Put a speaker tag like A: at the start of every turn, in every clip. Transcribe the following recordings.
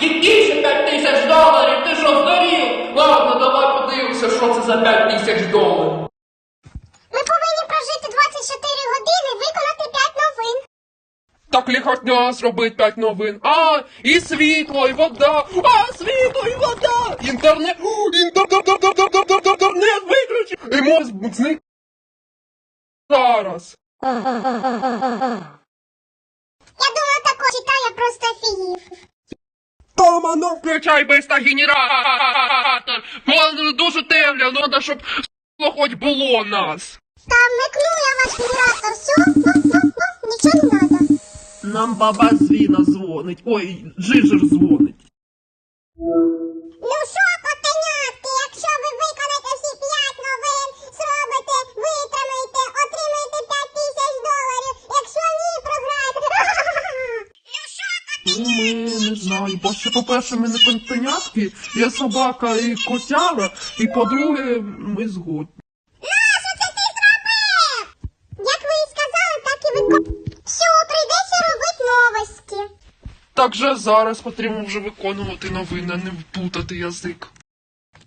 A: Які ще 5 тисяч доларів? Ти що здурів? Ладно, давай подивимося, що це за 5 тисяч доларів.
B: Ми повинні прожити 24 години і виконати 5 новин.
A: Так ліхотня зробить 5 новин. А, і світло, і вода. А, світло, і вода. Інтернет. О, Інтернет інтернет виключи. І мозг зник. Зараз.
B: Я думаю, також читаю, я просто офігів.
A: Тома, ну включай без генератор. Бо дуже темно, треба, щоб хоч було нас.
B: Там микну я ваш генератор, все, нічого не надо.
A: Нам баба Звіна дзвонить. Ой, Джижер дзвонить.
B: Ну що,
A: бо ще по-перше, ми не контенятки, я собака і котяра, і по-друге, ми згодні.
B: Нащо це ти зробив? Як ви і сказали, так і виконуєте. Все, прийдеться робити новості.
A: Так же зараз потрібно вже виконувати новини, а не вплутати язик.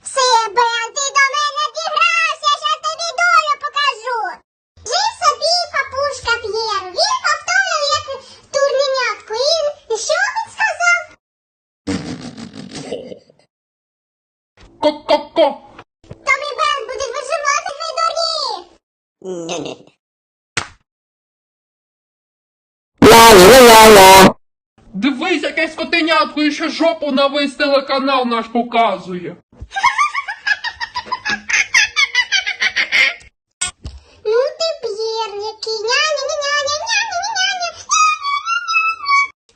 B: Все, Бен, ти до мене дігрався, я тобі долю покажу. Жив собі папушка П'єр. Він повторював, як турненятку. І, і що він сказав?
A: Ко-ко-ко!
B: Тобі Бен буде виживати в дорі.
A: Дивись, якесь котенятко і ще жопу на весь телеканал наш показує.
B: Ну ти П'єр, який няня-няня-няня-няня-няня.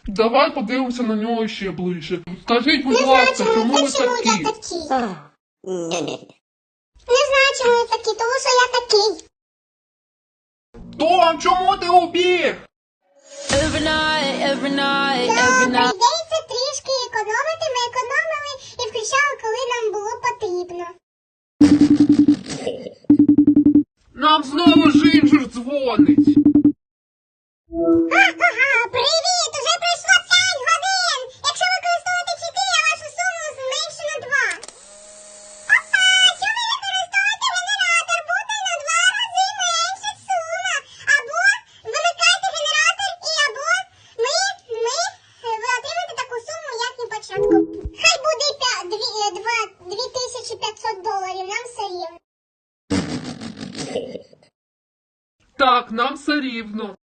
A: Давай подивимося на нього ще ближче. Скажіть, будь
B: Не знаю,
A: ласка,
B: чому,
A: чому ви
B: та чому я
A: такі?
B: Такий. Не знаю, чому я такий, тому що я такий.
A: Том, чому ти убіг?
C: Every night, every night,
B: Так,
C: every night.
B: прийдеться трішки економити, ми економили і включали, коли нам було потрібно.
A: Нам знову Жинжер дзвонить.
B: Ага, нам все рівно.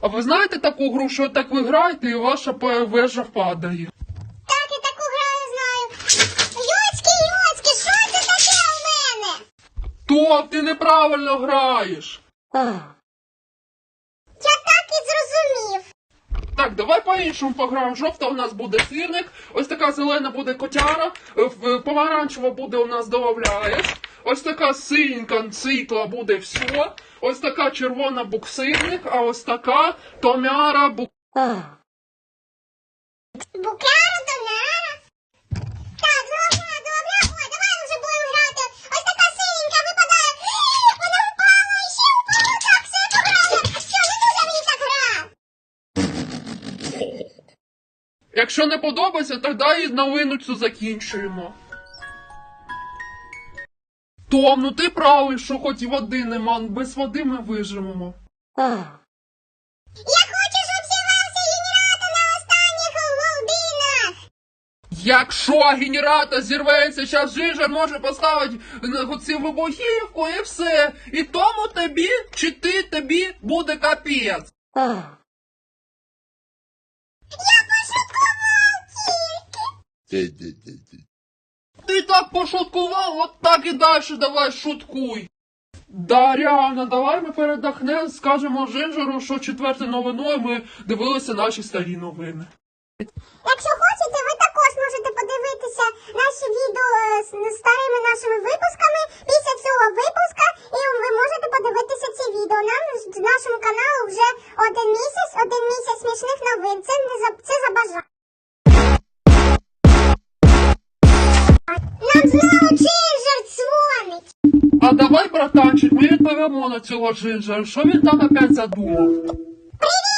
A: А ви знаєте таку гру, що так ви граєте і ваша вежа падає?
B: Так, я таку граю знаю. Йоцьки, йоцьки, що це таке у мене?
A: Том, ти неправильно граєш.
B: Я так і зрозумів.
A: Так, давай по-іншому пограємо. Жовта у нас буде сирник, ось така зелена буде котяра, е, в- помаранчева буде у нас домовляєш, ось така синька світла буде все, ось така червона буксирник, а ось така томяра бук...
B: Букляра до нара. Так, добре, добре. Ой, давай вже будемо грати. Ось така синенька випадає. Вона впала і ще впала. Так, все пограли. Що, не дуже мені так гра.
A: Якщо не подобається, тоді і новину цю закінчуємо. Том, ну ти правий, що хоч і води нема, без води ми виживемо.
B: Я хочу, щоб зірвався генератор на останніх годинах.
A: Якщо генератор зірветься, зараз Жижа може поставити на цю вибухівку і все. І тому тобі, чи ти тобі буде капець.
B: Я пошуткував тільки.
A: Ти так пошуткував, от так і далі давай шуткуй. Да, реально, давай ми передохнемо, скажемо Жинжеру, що четвертою новиною ми дивилися наші старі новини.
B: Якщо хочете, ви також можете подивитися наші відео з старими нашими випусками після цього випуска, і ви можете подивитися ці відео. Нам нашому каналу вже один місяць, один місяць смішних новин. Це не за це за бажання.
A: А давай, братанчик, ми відповімо на цього Джинджера. що він там опять задумав.
B: Привітики,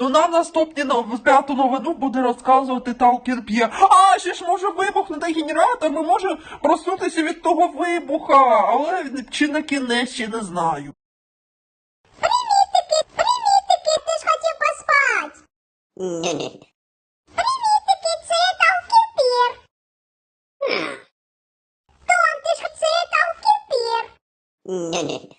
A: Ну нам наступні нов- п'яту новину буде розказувати Талкін П'є. А, ще ж може вибухнути генератор, ми можемо проснутися від того вибуха, але чи на кінець ще не знаю.
B: Привітики, привітики, ти ж хотів поспати. Привітики, це Талкіпір. Том, ти ж це Талкіпір. Том,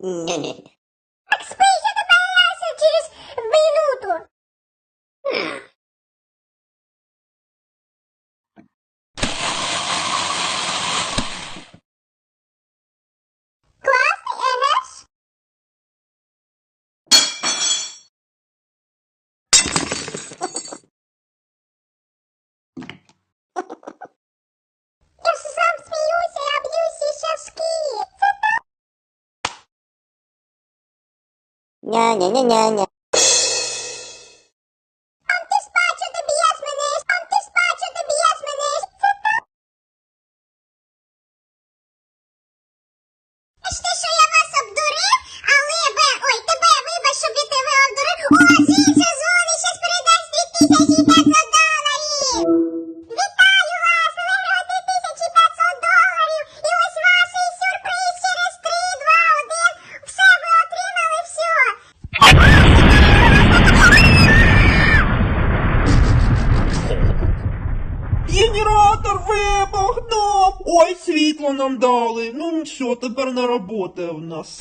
B: Так спи, я ляся через минуту. Класний, еге
D: Ня-ня-ня-ня-ня.
B: Ам ти спачу, ти б'єш мене.
A: Світло нам дали. Ну все, тепер не робота в нас.